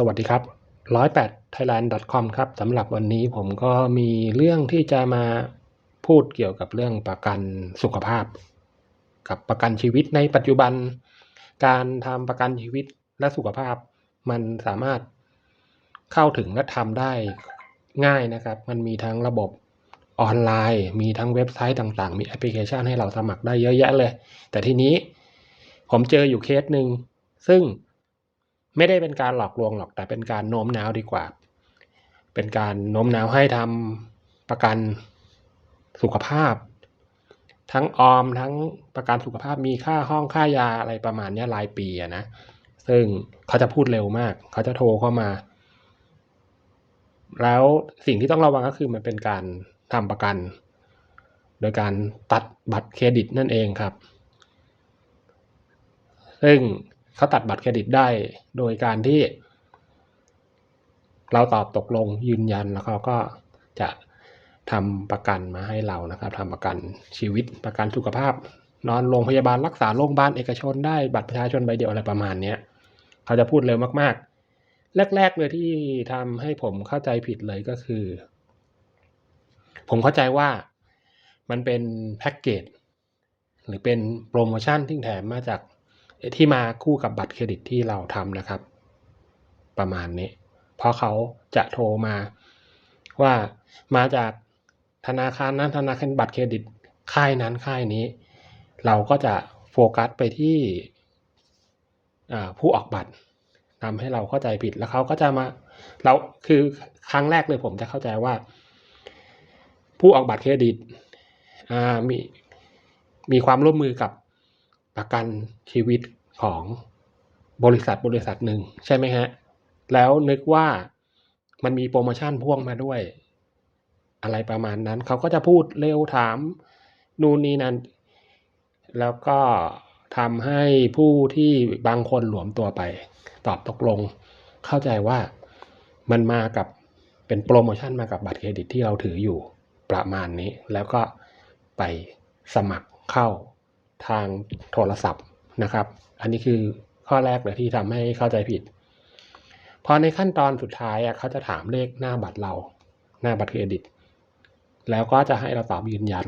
สวัสดีครับ 108 thailand com ครับสำหรับวันนี้ผมก็มีเรื่องที่จะมาพูดเกี่ยวกับเรื่องประกันสุขภาพ กับประกันชีวิตในปัจจุบัน การทำประกันชีวิตและสุขภาพ มันสามารถเข้าถึงและทำได้ง่ายนะครับ มันมีทั้งระบบออนไลน์ มีทั้งเว็บไซต์ต่างๆ มีแอปพลิเคชันให้เราสมัครได้เยอะแยะเลย แต่ทีนี้ผมเจออยู่เคสหนึ่งซึ่ง ไม่ได้เป็นการหลอกลวงหรอกแต่เป็นการโน้มน้าวดีกว่า เป็นการโน้มน้าวให้ทำประกันสุขภาพ ทั้งออมทั้งประกันสุขภาพมีค่าห้องค่ายาอะไรประมาณนี้รายปีอะนะซึ่งเขาจะพูดเร็วมาก เขาจะโทรเข้ามา แล้วสิ่งที่ต้องระวังก็คือมันเป็นการทำประกัน โดยการตัดบัตรเครดิตนั่นเองครับ ซึ่ง เขาตัดบัตรเครดิตได้โดยการที่ เราตอบตกลงยืนยันแล้วเขาก็จะทำประกันมาให้เรานะครับทำประกันชีวิตประกันสุขภาพ นอนโรงพยาบาลรักษาโรงพยาบาลเอกชนได้บัตรประชาชนใบเดียวอะไรประมาณเนี้ยเขาจะพูดเร็วมากๆ แรกๆเลยที่ทำให้ผมเข้าใจผิดเลยก็คือ ผมเข้าใจว่ามันเป็นแพ็กเกจหรือเป็นโปรโมชั่นที่แถมมาจาก ที่มาคู่กับบัตรเครดิตที่เราทำนะครับ ประมาณนี้ เพราะเขาจะโทรมาว่ามาจากธนาคารนั้นธนาคารบัตรเครดิตค่ายนั้นค่ายนี้ เราก็จะโฟกัสไปที่ผู้ออกบัตรทำให้เราเข้าใจผิดแล้วเขาก็จะมาเราคือครั้งแรกเลยผมจะเข้าใจว่า ผู้ออกบัตรเครดิตมีมีความร่วมมือกับ ประกันชีวิตของบริษัทบริษัทหนึ่งใช่ไหมฮะ แล้วนึกว่ามันมีโปรโมชั่นพ่วงมาด้วย อะไรประมาณนั้น เขาก็จะพูดเร็วถาม นู่นนี่นั่น แล้วก็ทำให้ผู้ที่บางคนหลวมตัวไป ตอบตกลง เข้าใจว่ามันมากับเป็นโปรโมชั่นมากับบัตรเครดิตที่เราถืออยู่ประมาณนี้ แล้วก็ไปสมัครเข้า ทางโทรศัพท์นะครับ อันนี้คือข้อแรกเลยที่ทำให้เข้าใจผิด พอในขั้นตอนสุดท้ายเขาจะถามเลขหน้าบัตรเรา หน้าบัตรเครดิต แล้วก็จะให้เราตอบยืนยัน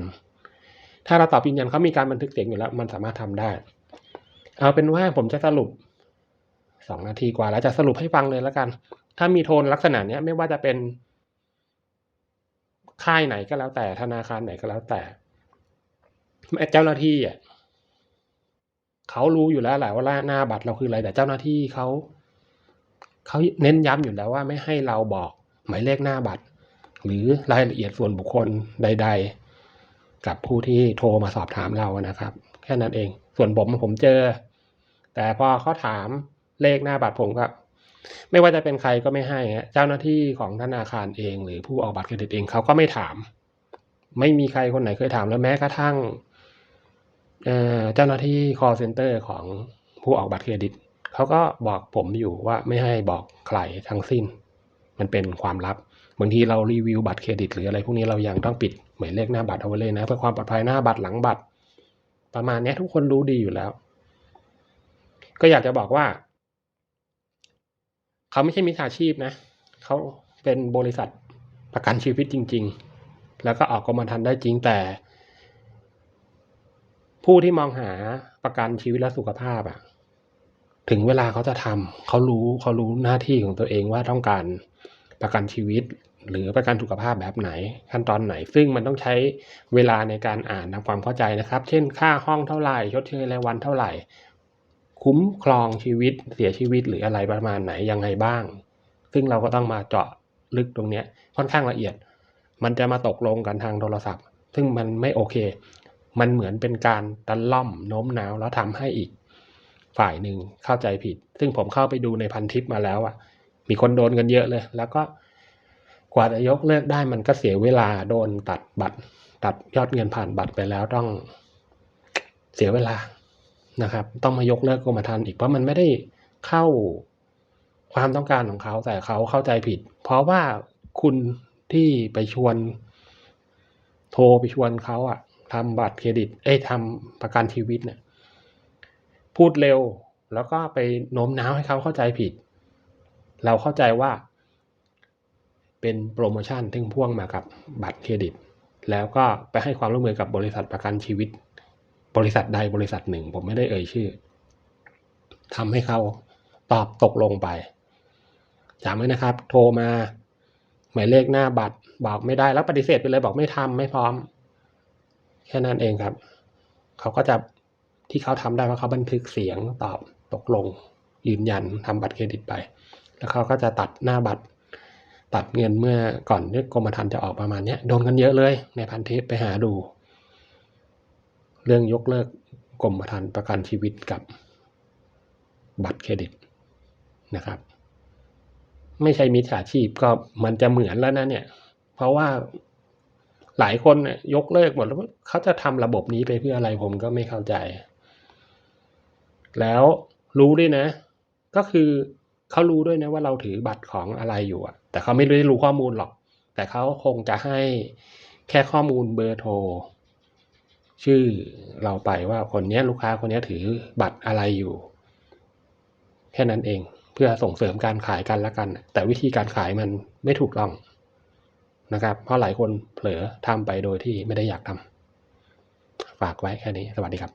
ถ้าเราตอบยืนยันเขามีการบันทึกเสียงอยู่แล้ว มันสามารถทำได้ เอาเป็นว่าผมจะสรุปสองนาทีกว่าแล้วจะสรุปให้ฟังเลยแล้วกัน ถ้ามีโทนลักษณะเนี้ยไม่ว่าจะเป็น ค่ายไหนก็แล้วแต่ธนาคารไหนก็แล้วแต่ เจ้าหน้าที่อะ เขารู้อยู่แล้วแหละว่าหน้าบัตรเราคืออะไรแต่เจ้าหน้าที่เขาเขาเน้นย้ำอยู่แล้วว่าไม่ให้เราบอกหมายเลขหน้าบัตร หรือรายละเอียดส่วนบุคคลใด ๆ กับผู้ที่โทรมาสอบถามเรานะครับ แค่นั้นเอง ส่วนผมผมเจอ แต่พอเขาถามเลขหน้าบัตรผมก็ไม่ว่าจะเป็นใครก็ไม่ให้เจ้าหน้าที่ของธนาคารเอง หรือผู้ออกบัตรเครดิตเองเขาก็ไม่ถาม ไม่มีใครคนไหนเคยถามแล้วแม้กระทั่ง เจ้าหน้าที่ call center ของผู้ออกบัตรเครดิตเขาก็บอกผมอยู่ว่าไม่ให้บอกใครทั้งสิ้น มันเป็นความลับบางทีเรารีวิวบัตรเครดิต หรืออะไรพวกนี้เรายังต้องปิดหมายเลขหน้าบัตรเอาไว้เลยนะเพื่อความปลอดภัยหน้าบัตรหลังบัตร ประมาณนี้ทุกคนรู้ดีอยู่แล้ว ก็อยากจะบอกว่า เขาไม่ใช่มิจฉาชีพนะเขาเป็นบริษัทประกันชีวิตจริง ๆ แล้วก็ออกกรมธรรม์ได้จริงแต่ ผู้ที่มองหาประกันชีวิตและสุขภาพอะถึงเวลาเขาจะทำเขารู้เขารู้หน้าที่ของตัวเองว่าต้องการประกันชีวิต หรือประกันสุขภาพแบบไหน ขั้นตอนไหน ซึ่งมันต้องใช้เวลาในการอ่านทำความเข้าใจนะครับ เช่น ค่าห้องเท่าไหร่ชดเชยรายวันเท่าไหร่ คุ้มครองชีวิตเสียชีวิตหรืออะไรประมาณไหนยังไงบ้าง ซึ่งเราก็ต้องมาเจาะลึกตรงนี้ค่อนข้างละเอียด มันจะมาตกลงกันทางโทรศัพท์ ซึ่งมันไม่โอเค มันเหมือนเป็นการตันล่อมโน้มน้าวแล้วทำให้อีกฝ่ายหนึ่งเข้าใจผิด ซึ่งผมเข้าไปดูในพันทิปมาแล้วอะ มีคนโดนกันเยอะเลย แล้วก็กว่าจะยกเลิกได้มันก็เสียเวลาโดนตัดบัตร ตัดยอดเงินผ่านบัตรไปแล้วต้องเสียเวลานะครับ ต้องมายกเลิกกรมธรรม์อีกเพราะมันไม่ได้เข้าความต้องการของเขาแต่เขาเข้าใจผิด เพราะว่าคุณที่ไปชวน โทรไปชวนเขาอะ ทำบัตรเครดิต เอ้ยทำประกันชีวิตเนี่ยพูดเร็วแล้วก็ไปโน้มน้าวให้เขาเข้าใจผิด เราเข้าใจว่า เป็นโปรโมชั่นที่งพ่วงมากับบัตรเครดิต แล้วก็ไปให้ความร่วมมือกับบริษัทประกันชีวิต บริษัทใดบริษัทหนึ่ง ผมไม่ได้เอ่ยชื่อทำให้เขาตอบตกลงไปจำไว้นะครับ โทรมา หมายเลขหน้าบัตร บอกไม่ได้แล้วปฏิเสธไปเลยบอกไม่ทำไม่พร้อม แค่นั้นเองครับ เขาก็จะที่เขาทำได้เพราะเขาบันทึกเสียงตอบตกลง ยืนยันทำบัตรเครดิตไป แล้วเขาก็จะตัดหน้าบัตร ตัดเงินเมื่อก่อนที่กรมธรรม์จะออกประมาณเนี้ยโดนกันเยอะเลย ในพันทิปไปหาดู เรื่องยกเลิกกรมธรรม์ประกันชีวิตกับบัตรเครดิตนะครับ ไม่ใช่มิจฉาชีพก็มันจะเหมือนแล้วนะเนี่ย เพราะว่า หลายคนเนี่ยยกเลิกหมดแล้วเขาจะทำระบบนี้ไปเพื่ออะไรผมก็ไม่เข้าใจ แล้วรู้ด้วยนะ ก็คือเขารู้ด้วยนะว่าเราถือบัตรของอะไรอยู่อะแต่เขาไม่ได้รู้ข้อมูลหรอก แต่เขาคงจะให้แค่ข้อมูลเบอร์โทร ชื่อเราไปว่าคนนี้ลูกค้าคนนี้ถือบัตรอะไรอยู่ แค่นั้นเองเพื่อส่งเสริมการขายกันละกัน แต่วิธีการขายมันไม่ถูกต้อง นะครับ เพราะหลายคนเผลอทำไปโดยที่ไม่ได้อยากทำฝากไว้แค่นี้ สวัสดีครับ